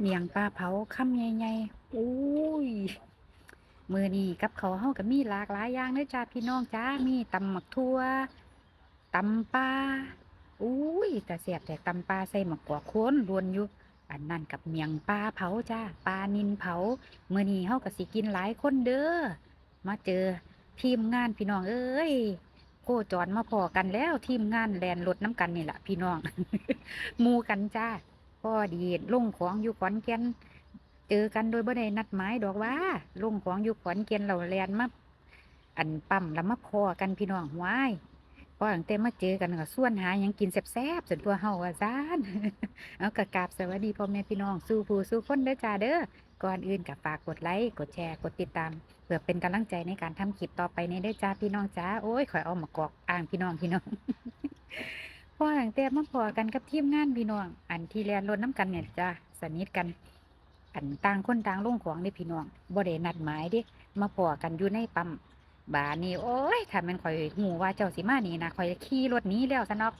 เมียงปลาเผาคำใหญ่ๆอุ้ยมือนี้กับเขาวเฮาก็มีหลากหลายอย่างเด้อจ้าพี่น้องจ้ามีตำหมักทั่วตำปลาอุ้ยแต่เสียบแต่ตำปลาใส่หมักกวกโคนรวนอยู่อันนั้นกับเมียงปลาเผาจ้าปลานินเผามือนี้เฮาก็สิกินหลายคนเด้อมาเจอทีมงานพี่น้องเอ้ยโคจรมาพอกันแล้วทีมงานแลนรถน้ำกันนี่แหละพี่น้องหมูกันจ้า พอดีลงของอยู่ขอนแก่นเจอกันโดยบ่ได้นัดหมายดอกว่าลงของอยู่ขอนแก่นเราแลนมาอันปั๊มแล้วมาพอกันพี่น้องหวายพอตั้งแต่มมาเจอกันก็ส่วนหายังกินแซ่บๆส่วนตัวเฮาว่าซานเอากระกาบสวัสดีพ่อแม่พี่น้องสู้ผู้สู้คนเด้อจ้าเด้อก่อนอื่นกับฝากกดไลค์กดแชร์กดติดตามเพื่อเป็นกำลังใจในการทำคลิปต่อไปในเด้อจ้าพี่น้องจ้าโอ้ยขอยเอามากอกอ่างพี่น้องพี่น้อง พอตั้งแต่มาพอกันกับทีมงานพี่น้อง อันที่เรียนรถน้ำกันเนี่ยจ้าสนิทกัน อันต่างคนต่างลงของเด้พี่น้องบ่ได้นัดหมายเด้มาพอกันอยู่ในปั๊มบานี่โอ้ยถ้ามันข่อยหูว่าเจ้าสิมานี่นะข่อยขี่รถนี้แล้วซะนอก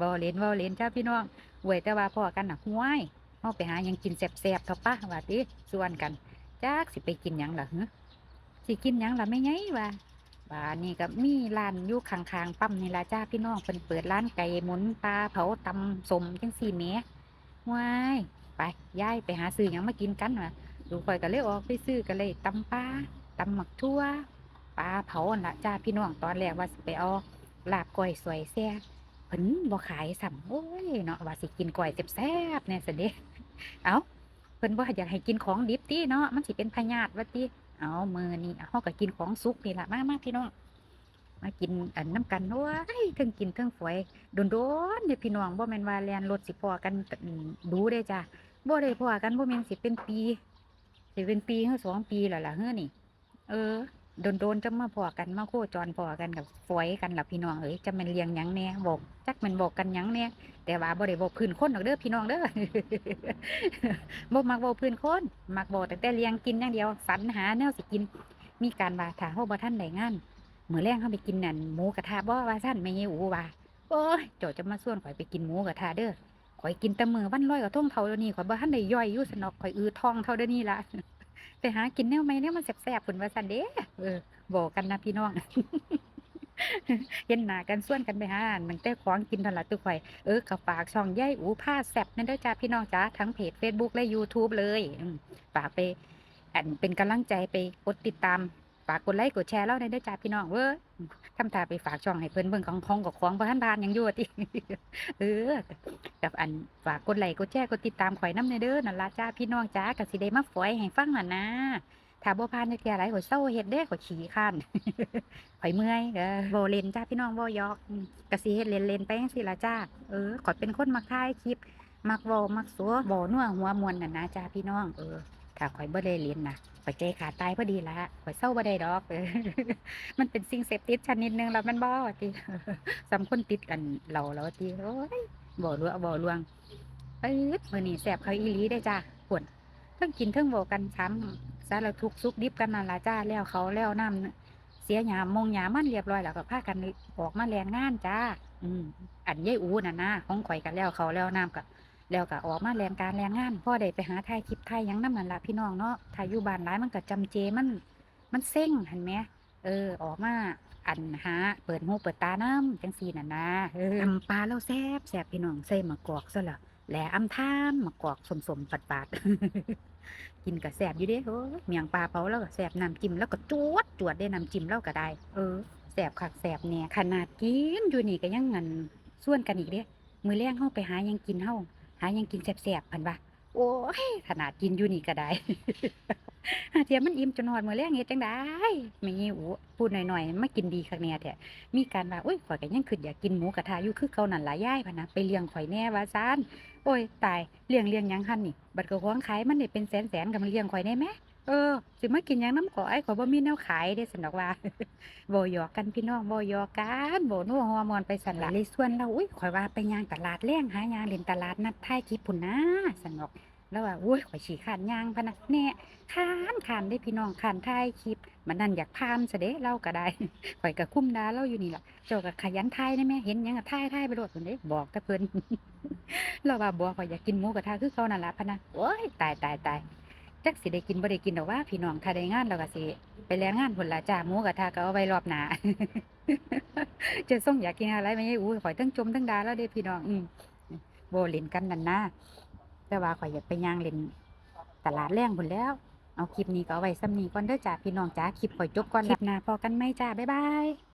บ่เล่นบ่เล่นจ้าพี่น้องเว้ยแต่ว่าพอกันน่ะห้วยเฮาไปหายังกินแซ่บๆเถอะปะว่าติส่วนกันจักสิไปกินหยังล่ะหึสิกินหยังล่ะไม่ไงว่า บานี่ก็มีร้านอยู่ข้างๆปั๊มนี่ละจ้าพี่น้องเพิ่นเปิดร้านไก่หมุนปลาเผาตำสมจังซี่แหมว้ายไปย้ายไปหาซื้อหยังมากินกันวะดูข่อยก็เลยออกไปซื้อกันเลยตำปลาตำหมักทั่วปลาเผาอั่นละจ้าพี่น้องตอนแรกว่าสิไปเอาลาบก้อยสวยแซ่เพิ่นบ่ขายสัมโอ้ยเนาะว่าสิกินก้อยแซ่บๆเนี่ยสิเด้เอาเพิ่นบ่อยากให้กินของดิบติเนาะมันสิเป็นพยาธิว่าติ เอามือนี่เอาก็กินของสุกนี่แหละมากมากพี่น้องมากินอันน้ำกันด้วยเทั้งกินเทั้งฝอยโดนๆเด้พี่น้องบ่แมนวาแลนรถสิพอกันดูได้จ้ะบ่ได้พอกันบ่แมนสิเป็นปีสิเป็นปีเฮ้อสองปีแล้วล่ะเฮ้อนี่ เออ โดนโดนๆจะมาพอกันมาโคจรพอกันกับฝอยกันหล่ะพี่น้องเอ้ยจะม่นเลี้ยงยังแหน่บอกจักม่นบอกกันยังแหน่แต่ว่าบ่ได้บอกพื้นคนดอกเด้อพี่น้องเด้อบ่มักบอกพื้นคนมักบอกแต่แต่เลี้ยงกินอย่างเดียวสรรหาแนวสิกิน มีการว่าถ้าเฮาบ่ทันได้งานมื้อแรงเฮาไปกินนั่นหมูกระทะบ่ว่าซั่นแม่ยีอูว่าโอ้ยเจ้าจะมาส่วนข่อยไปกินหมูกระทะเด้อข่อยกินแต่มือวันร้อยกระทงเท่าเดี๋ยวนี้ข่อยบ่ทันได้ย่อยอยู่สนอกข่อยอือท้องเท่าเดี๋ยวนี้ละ ไปหากินแนวใหม่เนี่ยมันแสบๆพุ่นว่าสันเด้เออบอกกันนะพี่น้องเห็นหน้ากันส่วนกันไปหาอันตั้งแต่ของกินท่าละตุ้ข่อยเออก็ฝากช่องยายอูผ้าแสบนั่นด้อจ้าพี่น้องจ้าทั้งเพจ Facebook และ YouTube เลยฝากไปอันเป็นกำลังใจไปกดติดตามากกดไลค์กดแชร์แล้วในเด้จ้าพี่น้องเว้ยทำท่าไปฝากช่องให้เพิ่นเบิ่งของของกับของบ่ทันบานยังอยู่วติเออกับอันฝากกดไลค์กดแชร์กดติดตามข่อยน้ำในเด้อนั่นละจ้าพี่น้องจ้ากับสิได้มาฝอยให้ฟังน่ะนะถ้าบ่ผ่านจักเที่ยหลายข่อยเศร้าเฮ็ดเด้ข่อยขี้ข้านข่อยเมื่อยเออบ่เล่นจ้าพี่น้องบ่ยอกอืมก็สิเฮ็ดเล่นๆไปจังซี่ละจ้าเออข่อยเป็นคนมักถ่ายคลิปมักว้ามักสัวบ่นัวหัวมวนน่ะนะจ้าพี่น้องเออ ถ้าข่อยบ่ได้เล่นนะข่อยใจขาตายพอดีละข่อยเศร้าบ่ได้ดอกเออมันเป็นสิ่งเสพติดชนิดหนึงแล้วมันบ่ว่าติสำคนติดกันเหล้าแล้วว่าติโอ้ยบ่ลวบ่ลวงเอ้ยมื้อนี้แซ่บเขาอีหลีได้จ้าปวดเทั้งกินเทั้งบอกกันช้ำสารทุกข์สุกดิบกันนั่นล่ะจ้าแล้วเขาแล้วน้ำเสียหยามมงหยามันเรียบร้อยแล้วก็พากันออกมาแรงงานจ้า อืมอันยายอูน่ะนะของข่อยกันแล้วเขาแล้วน้ำก็ แล้วก็ออกมาแรงการแรงงานพ่อได้ไปหาถ่ายคลิปถ่ายยังน้ำนั่นละพี่น้องเนาะถ่ายอยู่บ้านหลายมันก็จำเจมัน มันเซ็งเห็นไหมเออ ออกมาอันหาเปิดหูเปิดตาน้ำจังสีน่ะนะเออตำปลาแล้วแซบแซบพี่น้องใส่มะกอกซะละแหละอำท่ามมะกอกสมสมปัดปาดกินกับแซบอยู่เด้โอ้ยเมียงปลาเผาแล้วก็แซบน้ำจิ้มแล้วก็จวดจวดได้น้ำจิ้มแล้วก็ได้ เออแซบคักแซบเนี่ยขนาดกินอยู่นี่ก็ยังเงินส่วนกันอีกเด้มือแรงเฮาไปหายังกินเฮา หายังกินแซ่บๆพันว่าโอ้ยขนาดกินอยู่นี่ก็ได้หาเทียมันอิ่มจนหอดมือแรงเฮ็ดจังได้ไม่งี้อูพูดหน่อยๆมากินดีคักแน่แท้มีการว่าโอ้ยข่อยก็ยังขึ้นอยากกินหมูกระทะอยู่คือเก่านั่นล่ะยายพะนะไปเลี้ยงข่อยแน่ว่าซานโอ้ยตายเลี้ยงเลี้ยงยังหันนี่ บัดก็หวงขายมันได้เป็นแสนๆกับมันเลี้ยงข่อยได้ไหม เออ สิมากินหยังน้ำข่อยข่อยบ่มีแนวขายเด้สันดอกว่าบ่หยอกกันพี่น้องบ่หยอกกันบ่นัวฮอร์โมนไปสั่นละเลยส่วนเราอุ้ยข่อยว่าไปย่างตลาดแรงหาย่างเล่นตลาดนัดท้ายคลิปพุ่นนะสันดอก แล้วว่าโอ้ยข่อยฉี่ขานยางพะนะแน่ขานขานได้พี่น้องขานถ่ายคลิป มันนั่นอยากพานซะเด้เล่าก็ได้ข่อยก็คุ้มดาเล่าอยู่นี่ล่ะเจ้าก็ขยันถ่ายได้แม่เห็นหยังก็ถ่ายถ่ายไปโลดเพิ่นเด้บอกแต่เพิ่นเราว่าบ่ข่อยอยากกินหมูกระทะคือเขานั่นล่ะพะนะโอ้ยตายตายตาย จักสิได้กินบ่ได้กินดอกว่าพี่น้องถ้าได้งานเราก็สิไปแลงงานพุ่นล่ะจ้าหมูกระทะก็เอาไว้รอบหนาจะส่งอยากกินอะไรไหมอุ้ข่อยทั้งจมทั้งดาแล้วเด้พี่น้องอืมโบเล่นกันนั่นนะแต่ว่าข่อยอยากไปย่างเล่นตลาดแรงพุ่นแล้ว เอาคลิปนี้ก็เอาไว้ซ้ำนี้ก่อนเด้อจ้าพี่น้องจ้าคลิปข่อยจบก่อนคลิปหน้าพอกันไหมจ้าบ๊ายบาย